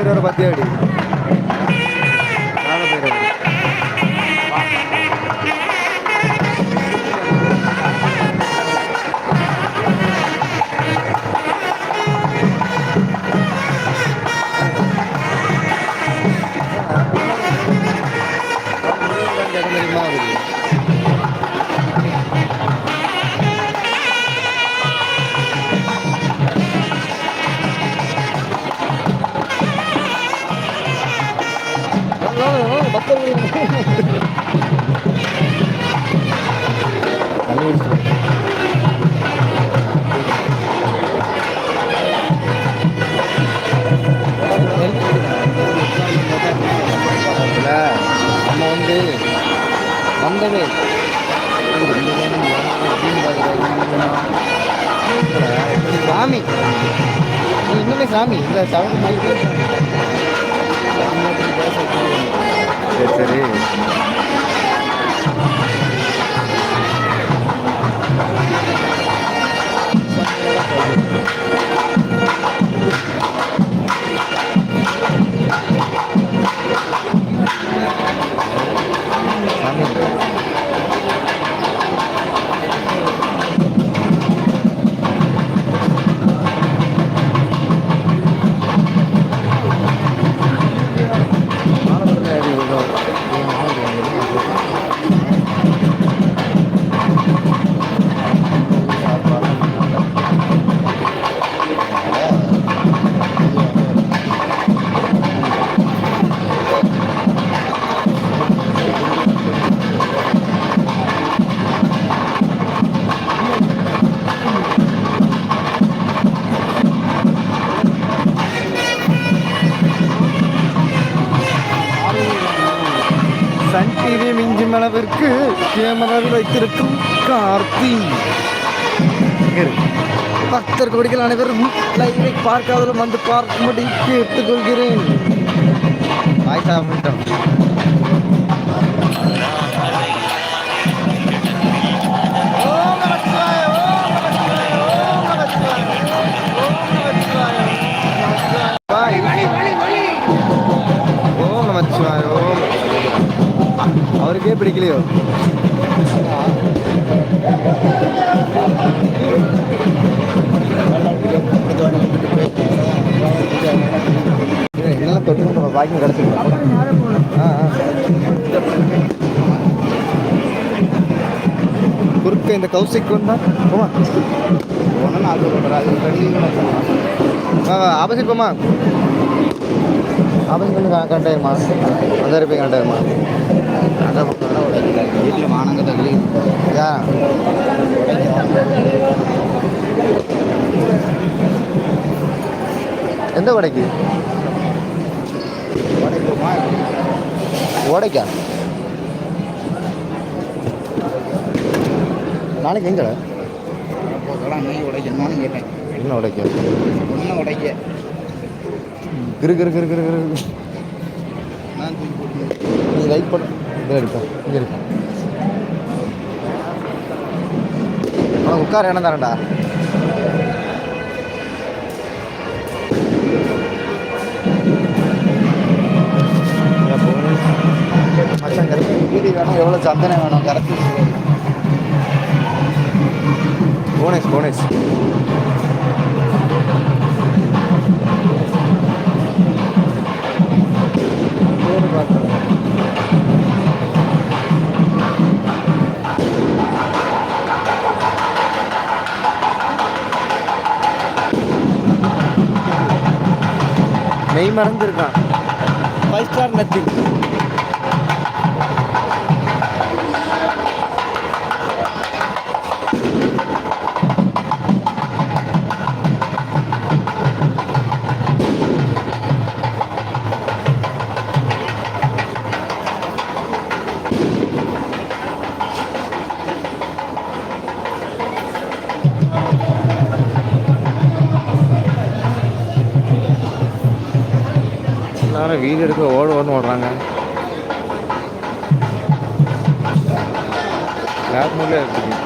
ಬೇರೆಯವ್ರ ಬಗ್ಗೆ ಹೇಳಿ நம்ம வந்து வந்தவே சாமி நீ இன்னுமே சாமி இந்த சவுண்ட் சரி சரி சாமி அளவிற்கு கேமராவில் வைத்திருக்கும் கார்த்தி. பக்தர் கொடிகள் அனைவரும் லைவை பார்க்காதவரும் வந்து பார்க்கும்படி கேட்டுக்கொள்கிறேன் பாய் சாப்பிட்டோம் ஓம் நமச்சிவாய, அவருக்கே பிடிக்கலையோ? இதெல்லாம் தொட்டு நம்ம பாக்கியம் கிடச்சிருக்கோம் ஆ குறுக்க இந்த கௌசிக் வந்தா போமா ஒன்றும் வா ஆப்போசிட் போமா ஆப்போசிட் வந்து கரெக்டாயிருமா அந்த இருப்பீங்க கரெக்டாயிருமா வீட்டில் மானங்க தள்ளி யா. எந்த கடைக்கு ஓடைக்கா நாளைக்கு எங்கடா போகலாம் நீ உடைக்கணுமான்னு கேட்டேன். என்ன உடைக்க? ஒன்றும் உடைக்க கிரு கிரு கிரு கிரு கிரு. நீ லைட் பண்ண. இதில் இங்கே இருக்கா உனக்கு உட்கார இடம் தரேன்டா. மச்சான் கருப்பு வீடு வேணும் எவ்வளோ சந்தனம் வேணும்? கரைச்சி போனேஸ் போனேஸ். மெய் மறந்துருக்கான். ஃபைவ் ஸ்டார் நத்திங் எல்லாரும் வீடு எடுக்க ஓடு ஓடுன்னு ஓடுறாங்க. லேப் மூலில் இருக்குது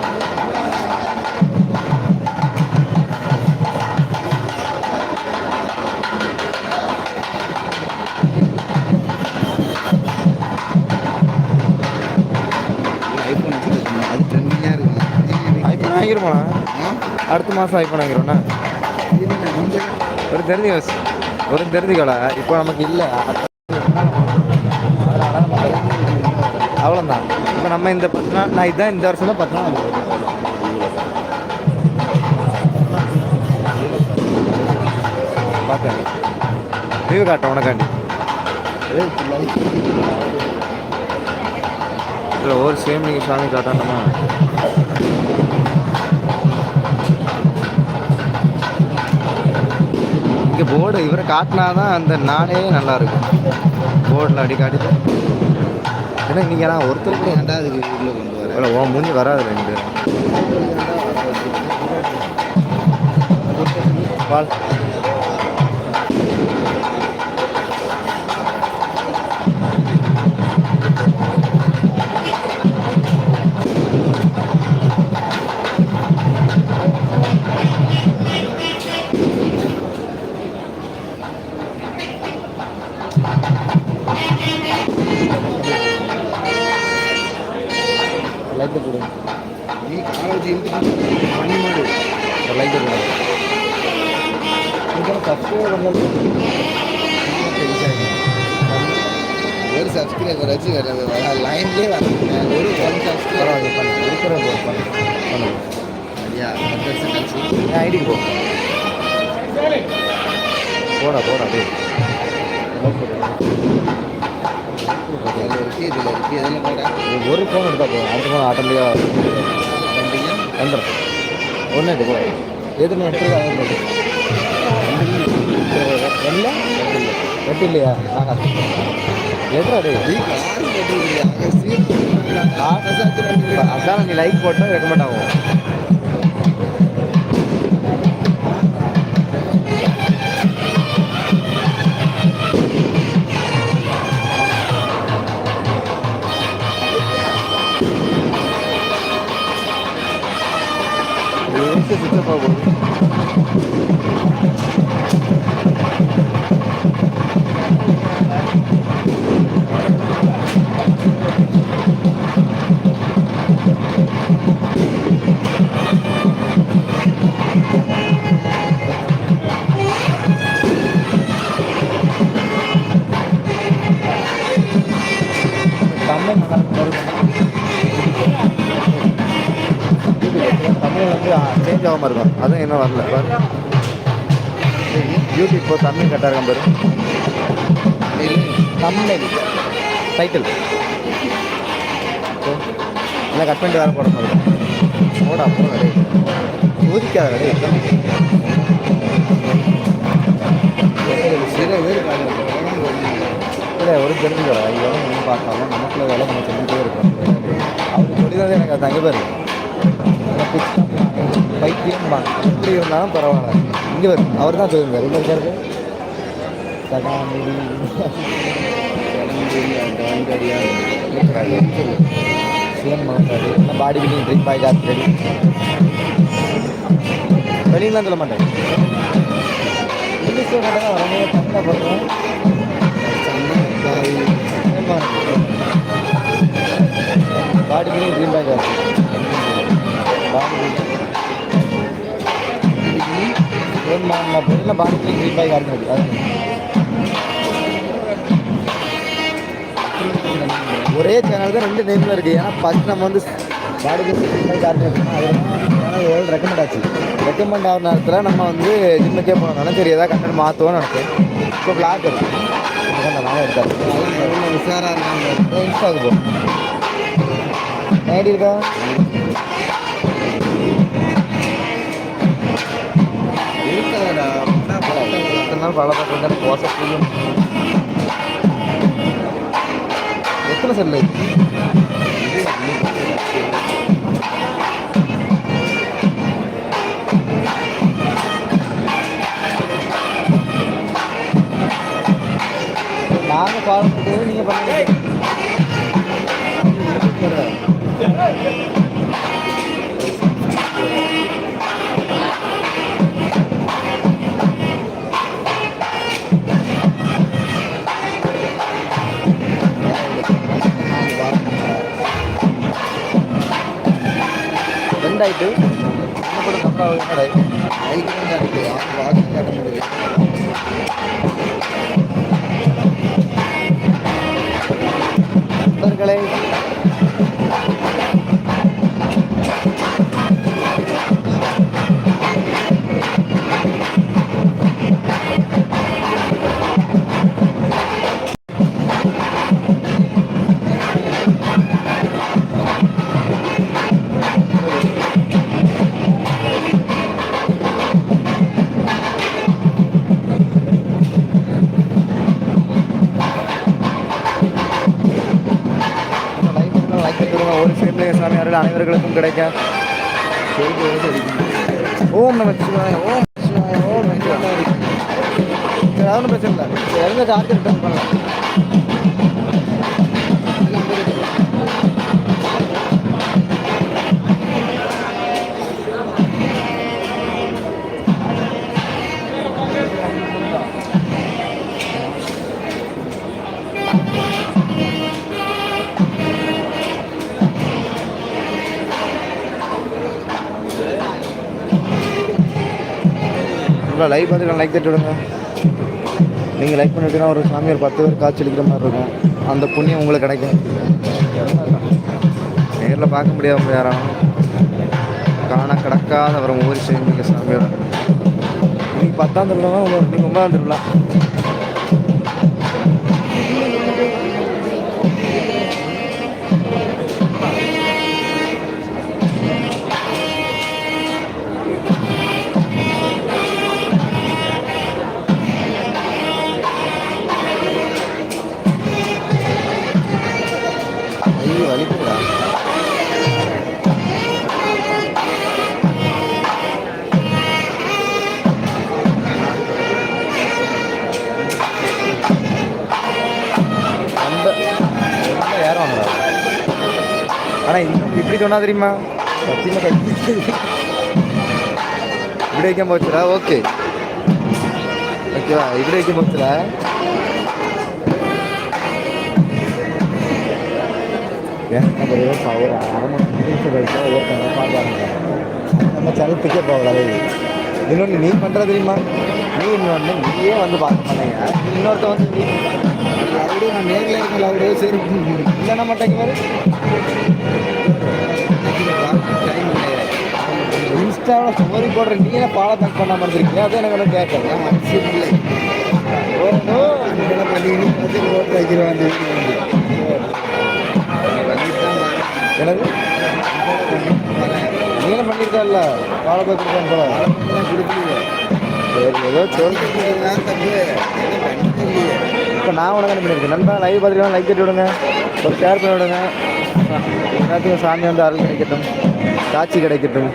வாங்கிருமா அடுத்த மாதம் ஐஃபோன் வாங்கிடுவோண்ணா ஒரு தெரிஞ்சு வச்சு ஒரு தெரிஞ்சுக்கலை இப்போ நமக்கு இல்லை அவ்வளோதான் இப்போ நம்ம இந்த பத்து நாள் நான் இதான் இந்த வருஷம் தான் பத்து நாள் பார்த்தேன் லீவு காட்டேன் உனக்காண்டி இல்லை ஒரு சேம் நீங்கள் சாமி காட்டணுமா இங்கே போர்டு இவரை காட்டினா தான் அந்த நாடே நல்லா இருக்கும் போர்டில் அடி காட்டிட்டு. ஏன்னா நீங்கள் நான் ஒருத்தர் கூட ஏன்டா அதுக்கு உள்ள கொண்டு வர இல்லை ஓ மூஞ்சி வராது ரெண்டு பால். அதில் இருக்கு இதில் இருக்கு எதில் போட ஒரு ஃபோன் எடுத்தா போதும். அடுத்த ஃபோன் ஆட்டோமேட்டிக்காக ரெண்டுங்க வந்துடும் ஒன்று எடுத்து போ எது எடுத்து அது போட்டு எட்டு இல்லையா? நாங்கள் எதுரா அதான் நீ லைக் போட்டால் ரெக்கமெண்ட் ஆகும். Herkese de favori. இன்னும் வரல. பாரு. யூடியூப் இப்போ தமிழ் கரெக்டாக இருக்கும் பாரு. தமிழ் டைட்டில் இல்லை கட் பண்ணிட்டு வேறு போட மாதிரி போட கடை ஊதிக்காத கடை இல்லை ஒரு தெரிஞ்சுக்கல ஐயோ ஒன்றும் பார்க்காம நமக்குள்ள வேலை நம்ம செஞ்சுட்டே இருக்கிறோம் அவர் சொல்லி தான் எனக்கு அது அங்கே பாரு. பைத்தியம் இப்படி இருந்தாலும் பரவாயில்ல இங்கே வரும் அவர் தான் சொல்லுங்க ரொம்ப இருக்காரு சகாநிதி சிஎம் மகன்றாரு பாடி பில்டிங் ட்ரிங்க் பாய் காத்து ரெடி வெளியெல்லாம் சொல்ல மாட்டேன் இங்கிலீஷில் மட்டும் தான் வரமே தமிழில் பண்ணுறேன் பாடி பில்டிங் ட்ரீம் பாய் காத்து body building building dream boy காத்து அது ஒரே சேனல் தான் ரெண்டு நேமில் இருக்குது ஏன்னா ஃபஸ்ட் நம்ம வந்து பாடி பில்டிங் காரணம் அது எவ்வளோ ரெக்கமெண்ட் ஆச்சு. ரெக்கமெண்ட் ஆகிற நேரத்தில் நம்ம வந்து ஜிம்முக்கே போனோம்னா சரி ஏதாவது கண்டென்ட் மாற்றுவோம்னு நினைச்சேன். இப்போ பிளாக் இருக்கு. நான் எடுத்தாரு உஷாரா இருக்காங்க இன்ஸ்டாக்கு போ ஐடி இருக்கா? இருந்தாலும் நாள் பல பக்கம் தோசை புரியும் எத்தனை செல்லு நாங்கள் பார்த்துட்டு நீங்கள் பண்ணுங்க ரெண்டாயிட்டு என்ன உங்கள் அனைவர்களுக்கும் கிடைக்க. ஓம் நம ஓம் ஓம் பிரச்சனை இல்லை. எந்த இறந்த ரிட்டர்ன் பண்ணலாம் நல்லா லைக் பார்த்துக்கலாம் லைக் தட்டி விடுங்க. நீங்கள் லைக் பண்ணிட்டீங்கன்னா ஒரு சாமி ஒரு பத்து பேர் காய்ச்சலிக்கிற மாதிரி இருக்கும். அந்த புண்ணியம் உங்களுக்கு கிடைக்கும். நேரில் பார்க்க முடியாமல் யாரும் காண கிடக்காத வரும் ஊர் செய்யுங்க சாமியோட நீங்கள் பத்தாம் திருவிழா நீங்கள் ஒன்பதாம் திருவிழா. ஆனால் இப்படி சொன்னால் தெரியுமா? சத்தியமாக இப்படி வைக்க போச்சுடா ஓகே. ஓகேவா? இப்படி வைக்க போச்சுடா. நம்ம ஒரு அரை மணி நிமிஷம் கழிச்சா ஒருத்தங்க பார்ப்பாங்க நம்ம சேனல் பிக்கப் ஆகலாது இன்னொன்று நீ பண்ணுறது தெரியுமா? நீ இன்னொன்று நீயே வந்து பார்க்க மாட்டேங்க இன்னொருத்த வந்து நீ அவரு நான் நேரில் இருக்கல அவரே சரி. இல்லைன்னா மாட்டேங்க இன்ஸ்டாவில் ஸ்டோரி போடுற நீயே பாலை தக் பண்ண இருந்திருக்கீங்க அது எனக்கு ஒன்றும் கேட்கல மனசு இல்லை? ஓ இதெல்லாம் பண்ணி நீ வந்து வைக்கிறேன் வந்து வந்துட்டு நீங்களும் பண்ணியிருக்கல பாலை பார்த்துருக்கேன் போல. சரி ஏதோ தப்பு. இப்போ நான் உனக்கு நண்பா லைவ் பார்த்துக்கலாம் லைக் கட்டி விடுங்க. ஒரு ஷேர் பண்ணி விடுங்க. எல்லாத்துக்கும் சாமி வந்து அருள் கிடைக்கட்டும். காட்சி கிடைக்கட்டும்.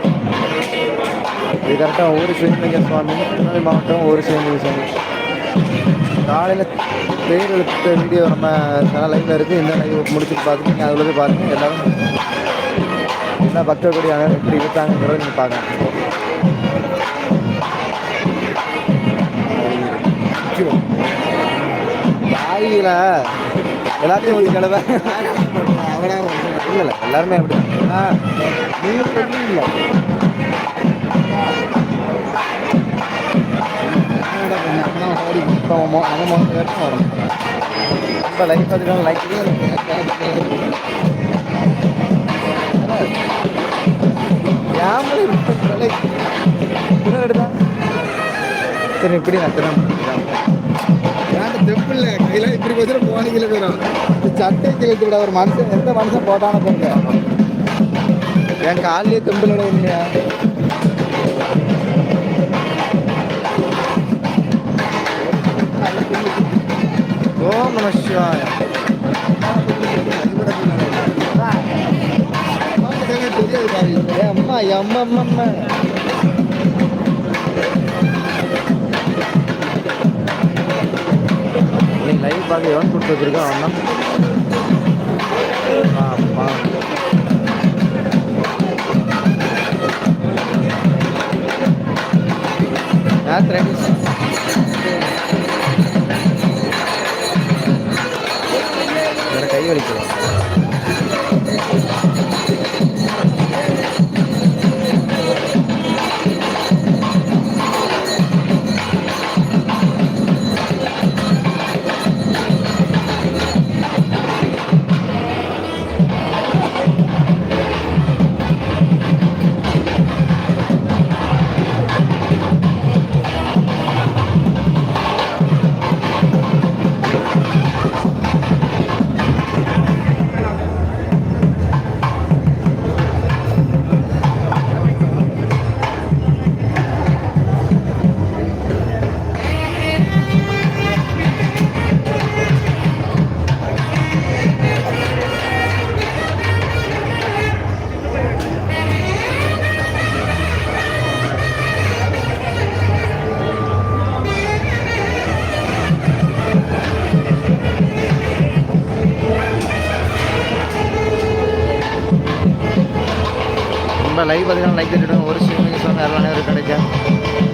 இது கரெக்டாக ஊர் சிவலிங்க சுவாமி திருநெல்வேலி மாவட்டம் ஒரு சிவலிங்க சுவாமி. காலையில் பேர் எடுத்த வீடியோ நம்ம சேனல் லைவில் இருக்குது இந்த லைவ் முடிச்சுட்டு பார்த்துட்டு நீங்கள் அதில் போய் பாருங்கள் எல்லாரும் என்ன பக்தர் கூடிய எப்படி இருக்காங்கிறத நீங்கள் பார்க்கலாம். தாயில எல்லாத்தையும் ஒரு கிழவை இல்லை இல்லை எல்லாருமே அப்படி ஆ இல்லை? என்னடா பண்ண? அப்பனா வரைக்கும் வரும் லைக் எடுத்தா? சரி இப்படி நான் திறன் ஏன்டா தெம்பில்ல கையில இப்படி வச்சுட்டு போனீங்களே போயிடும். சட்டை கிழத்து விட ஒரு மனுஷன் எந்த மனுஷன் போட்டான போங்க என் காலையே தும்பில் விட இல்லையா? ஓம் நம சிவாய. அம்மா ஏ அப்படின்னு லைவ் பார்த்து எவன் கொடுத்து வச்சிருக்கான் அவன் தான். ஆமா. நேற்று கை வலிக்குது லைவ் பார்த்தீங்கன்னா லைக் தட்டிடுங்க ஒரு ஸ்ட்ரீமிங் சாங் எல்லா நேரம் கிடைக்கும்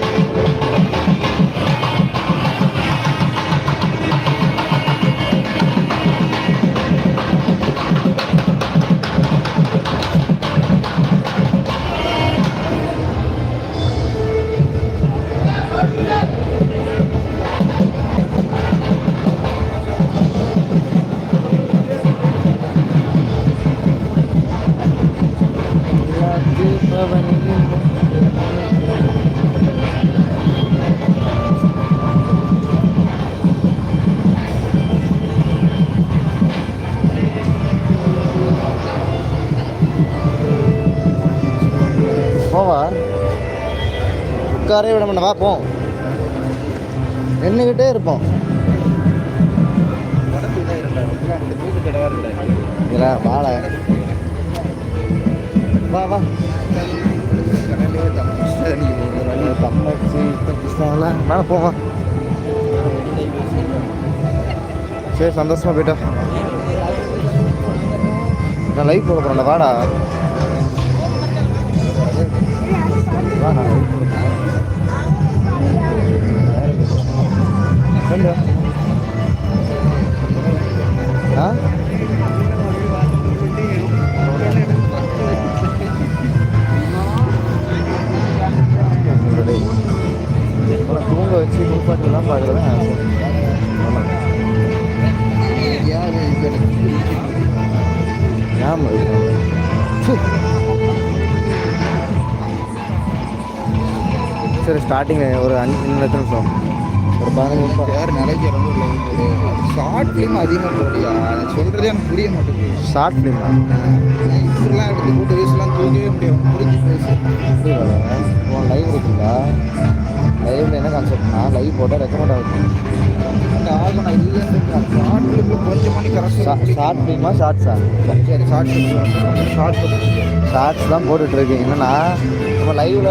உட்காரே விட மாட்டேன். வா போ. நின்றுக்கிட்டே இருப்போம். வாழ வா வா. மேலே போவா சரி சந்தோஷமா போயிட்டா நான் லைவ் போட போகிறேன்டா வாடா. வா தூங்க வச்சு குளிப்பாட்டிலாம் பார்க்குறது ஞாபகம் இருக்கு. ஃபு. சரி ஸ்டார்டிங் ஒரு அஞ்சு இன்னும் எத்தனை நிமிஷம் யார் நிலைக்கு ஷார்ட் ஃபிலிம் அதிகமாக போடியா சொல்கிறதே எனக்கு புரிய மாட்டேங்குது. ஷார்ட் ஃபிலிமா இப்படிலாம் எடுத்து கூட்டு வயசுலாம் தூக்கவே முடியும் புரிஞ்சு பேசு உன் லைவ் இருக்குங்களா லைவ்ல என்ன கான்செப்ட்னா லைவ் போட்டால் ரெக்கமெண்ட் ஆகும் அந்த ஆகும் நான் இல்லைன்னு ஷார்ட் ஃபிலிம் கொஞ்சம் மணி கரெக்டாக ஷார்ட் ஃபிலிமா ஷார்ட்ஸா சரி ஷார்ட் ஃபிலிம் ஷார்ட் ஷார்ட்ஸ் தான் போட்டுட்டு இருக்கேன். என்னன்னா நம்ம லைவ்ல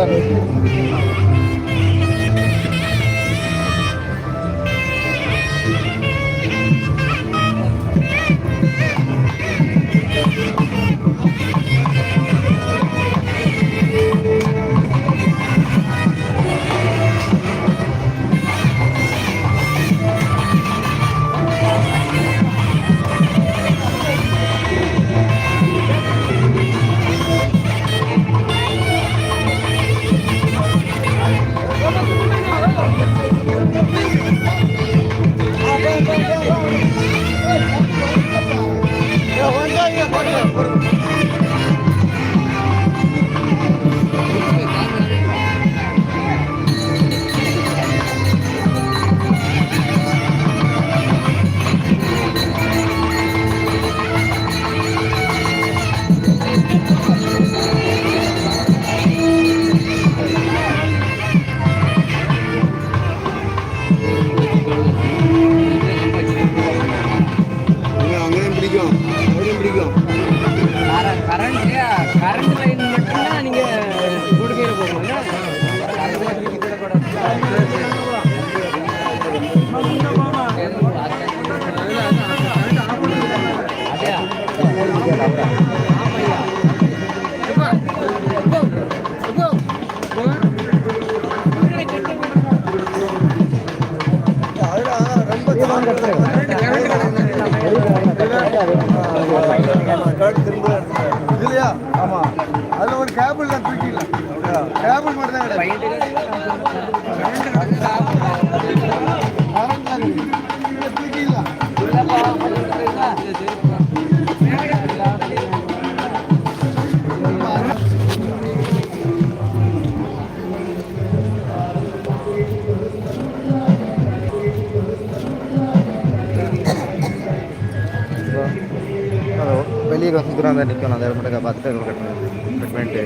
தூரம் அந்த நிற்கும் அந்த இடத்துல பார்த்துட்டு அதுக்கு கட் பண்ணி கட் பண்ணிட்டு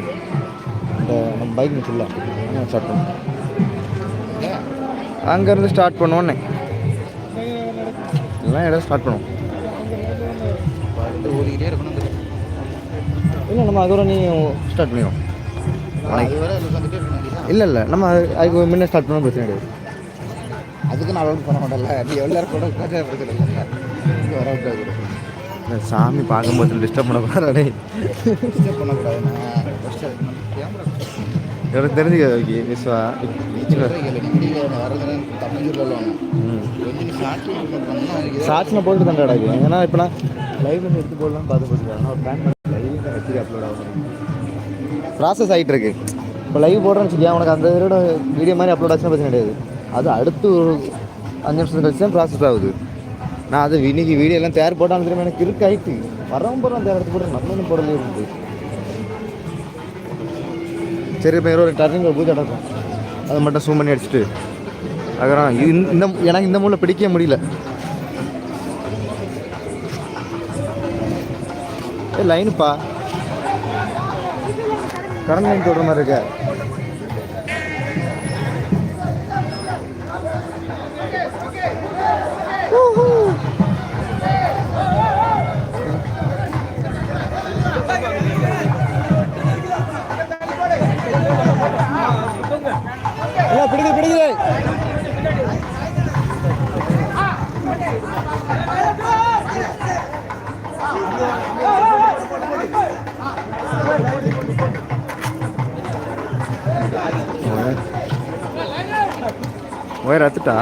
இந்த நம்ம பைக் நிற்கல ஸ்டார்ட் பண்ணுவோம் அங்கேருந்து ஸ்டார்ட் பண்ணுவோன்னே எல்லாம் இடம் ஸ்டார்ட் பண்ணுவோம் ஓடிக்கிட்டே இருக்கணும் இல்லை நம்ம அதுக்கப்புறம் நீ ஸ்டார்ட் பண்ணிடுவோம் அதில் இல்லை இல்லை. நம்ம அது- அதுக்கு முன்னே ஸ்டார்ட் பண்ணால் பிரச்சனை கிடையாது. அதுக்கு நான் அலோட் பண்ண மாட்டேன்ல. நீ எல்லாரும் கூட பிரச்சனை இல்லை இங்கே வர இந்த சாமி பார்க்கும்போது டிஸ்டர்ப் பண்ணக்கூடாது. டிஸ்டர்ப் பண்ணக்கூடாதுண்ணா கேமரா எனக்கு தெரிஞ்சுக்க ஓகே விஸ்வா? நான் போட்டு தான் கிடக்கு ஏன்னா இப்போ நான் லைவ் வந்து எடுத்து போடலாம்னு பார்த்து போட்டுருக்கேன் ஆனால் ஒரு பிளான் பண்ணி லைவ் வச்சு அப்லோட் ஆகும் ப்ராசஸ் ஆகிட்டு இருக்கு. இப்போ லைவ் போடுறேன்னு வச்சுக்கேன் உனக்கு அந்த இதோட வீடியோ மாதிரி அப்லோட் ஆச்சுன்னா பிரச்சனை கிடையாது. அது அடுத்து ஒரு அஞ்சு நிமிஷம் கழிச்சு தான் ப்ராசஸ் ஆகுது. நான் அது இன்னைக்கு வீடியோ எல்லாம் தயார் போட்டாலும் திரும்ப எனக்கு இருக்கு ஆயிட்டு வரவும் போகிறோம் அந்த எடுத்து போட்டு நம்ம போடலே சரி இப்போ ஒரு டர்னிங் பூஜை நடக்கும். அதை மட்டும் சூம் பண்ணி அடிச்சுட்டு. அப்புறம் இந்த இந்த- எனக்கு இந்த மூலம் பிடிக்க முடியல. லைனுப்பா கரண்ட் லைன் தொடுற மாதிரி இருக்க. ஒயர் அத்துட்டா?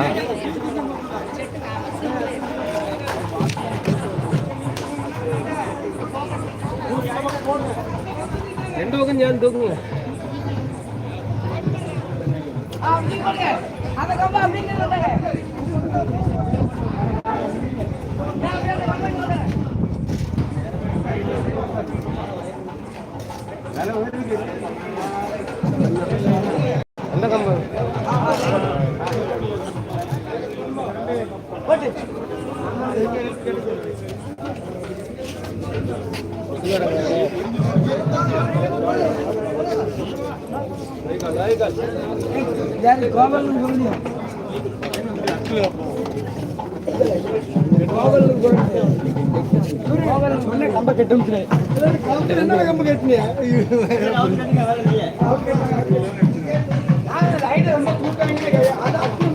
ரெண்டு பக்கம் சேர்ந்து தூக்குங்க கம்பு கம்ப கட்டும் கம்ப கட்டினியா அது